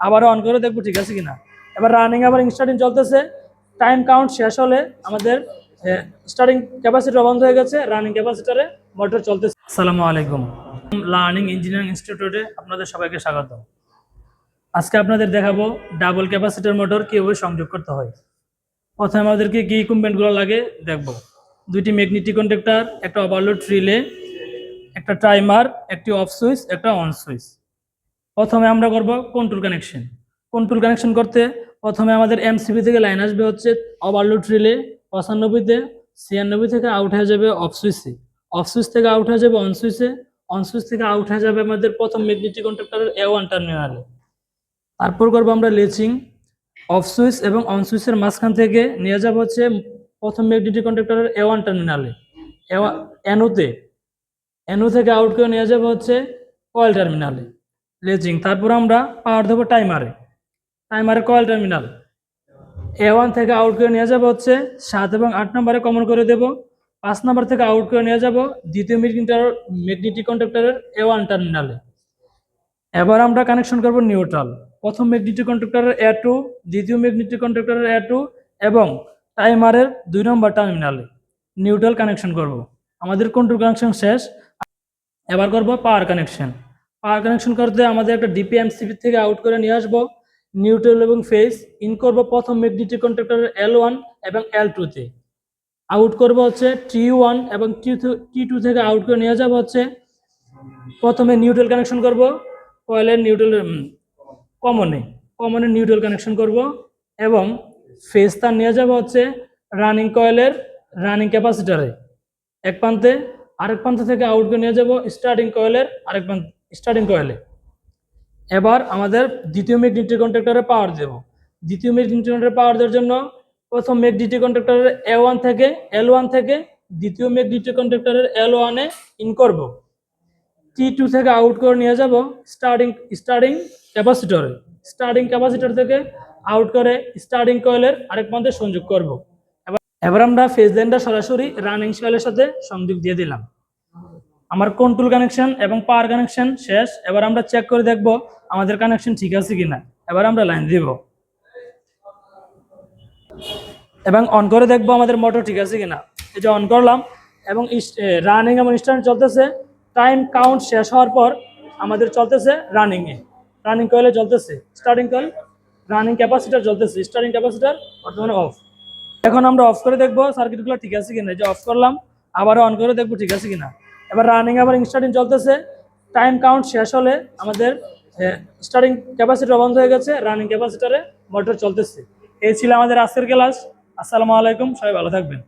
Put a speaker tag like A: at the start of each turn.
A: আবারও অন করে দেখব ঠিক আছে কিনা। এবার রানিং আবার স্টার্টিং চলতেছে। টাইম কাউন্ট শেষ হলে আমাদের স্টার্টিং ক্যাপাসিটার বন্ধ হয়ে গেছে। রানিং ক্যাপাসিটারে মোটর চলতেছে। আসসালামু আলাইকুম। লার্নিং ইঞ্জিনিয়ারিং ইনস্টিটিউটে আপনাদের সবাইকে স্বাগত। আজকে আপনাদের দেখাবো ডাবল ক্যাপাসিটার মোটর কীভাবে সংযোগ করতে হয়। প্রথমে আমাদেরকে কী ইকুইপমেন্টগুলো লাগে দেখব। দুইটি ম্যাগনেটিক কন্ডাক্টর একটা ওভারলোড রিলে একটা টাইমার একটি অফ সুইচ একটা অন সুইচ প্রথমে আমরা করব কন্ট্রোল কানেকশন কন্ট্রোল কানেকশন করতে প্রথমে আমাদের এমসিবি থেকে লাইন আসবে হচ্ছে ওভারলোড রিলে পঁচানব্বইতে ছিয়ানব্বই থেকে আউট হয়ে যাবে অফ সুইচে অফ সুইচ থেকে আউট হয়ে যাবে অন সুইচে অন সুইচ থেকে আউট হয়ে যাবে আমাদের প্রথম ম্যাগনেটিক কন্ডাক্টরের এ ওয়ান টার্মিনালে তারপর করব আমরা লেচিং। অফ সুইচ এবং অন সুইচের মাঝখান থেকে নিয়ে যাব হচ্ছে প্রথম ম্যাগনেটিক কন্ডাক্টরের এ। ওয়ান টার্মিনালে এনোতে এনো থেকে আউট করে নিয়ে যাবে হচ্ছে কয়েল টার্মিনালে লেজিং, তারপর আমরা পাওয়ার দেবো টাইমারে। টাইমারে কয়েল টার্মিনাল। এ ওয়ান থেকে আউট করে নিয়ে যাব হচ্ছে সাত এবং আট নম্বরে কমন করে দেব। পাঁচ নম্বর থেকে আউট করে নিয়ে যাব দ্বিতীয় ম্যাগনেটার ম্যাগনেটিক কন্ডাক্টরের এ ওয়ান টার্মিনালে এবার আমরা কানেকশন করব নিউট্রাল প্রথম ম্যাগনেটিক কন্ডাক্টরের এ টু দ্বিতীয় ম্যাগনেটিক কন্ডাক্টরের এ টু এবং টাইমারের দুই নম্বর টার্মিনালে নিউট্রাল কানেকশন করব। আমাদের কন্ট্রোল কানেকশন শেষ। এবার করব পাওয়ার কানেকশন পাওয়ার কানেকশন করতে আমাদের একটা ডিপিএমসিপি থেকে আউট করে নিয়ে আসব। নিউট্রাল এবং ফেস ইন করব প্রথম ম্যাগনেটিক কন্ডাক্টরের এল ওয়ান এবং এল টুতে আউট করব হচ্ছে টি ওয়ান এবং টি টি টু থেকে আউট করে নিয়ে যাব হচ্ছে প্রথমে নিউট্রাল কানেকশন করব কয়েলের নিউট্রাল কমনে কমনে নিউট্রাল কানেকশন করব এবং ফেস তার নিয়ে যাব হচ্ছে রানিং কয়েলের রানিং ক্যাপাসিটারে এক প্রান্তে, আরেক প্রান্ত থেকে আউট করে নিয়ে যাব স্টার্টিং কয়েলের আরেক প্রান্ত। স্টার্টিং কয়েলে এবার আমাদের দ্বিতীয় মেঘ ডিটি কন্ট্রাক্টরে পাওয়ার দেব। দ্বিতীয় ম্যাগনেটিক কন্ট্রাক্টরে পাওয়ার দেওয়ার জন্য প্রথম মেঘ ডিটি কন্ট্রাক্টরের এ ওয়ান থেকে এল ওয়ান থেকে দ্বিতীয় মেঘ ডিটি কন্ট্রাক্টরের এল ওয়ানে ইন করব। টি টু থেকে আউট করে নিয়ে যাব স্টার্টিং স্টার্টিং ক্যাপাসিটরে স্টার্টিং ক্যাপাসিটর থেকে আউট করে স্টার্টিং কয়েলের আরেক প্রান্তে সংযোগ করব। এবার এবার আমরা ফেজ লাইনটা সরাসরি রানিং কয়েলের সাথে সংযোগ দিয়ে দিলাম। আমার কন্ট্রোল কানেকশন এবং পাওয়ার কানেকশন শেষ। এবার আমরা চেক করে দেখব আমাদের কানেকশন ঠিক আছে কিনা। এবার আমরা লাইন দিব। এবং অন করে দেখব আমাদের মোটর ঠিক আছে কিনা। এই যে অন করলাম এবং রানিং এবং স্টার্ট চলতেছে। টাইম কাউন্ট শেষ হওয়ার পর আমাদের চলতেছে রানিংয়ে রানিং কয়েলে চলতেছে। স্টার্টিং কয়েল রানিং ক্যাপাসিটার চলতেছে। স্টার্টিং ক্যাপাসিটার বর্তমানে অফ এখন আমরা অফ করে দেখব। সার্কিটগুলো ঠিক আছে কিনা। এই যে অফ করলাম। আবারও অন করে দেখব ঠিক আছে কিনা। এবার রানিং আবার স্টার্টিং চলতেছে। টাইম কাউন্ট শেষ হলে আমাদের স্টার্টিং ক্যাপাসিটার বন্ধ হয়ে গেছে রানিং ক্যাপাসিটারে মোটর চলতেছে। এই ছিল আমাদের আজকের ক্লাস আসসালামু আলাইকুম, সবাই ভালো থাকবেন।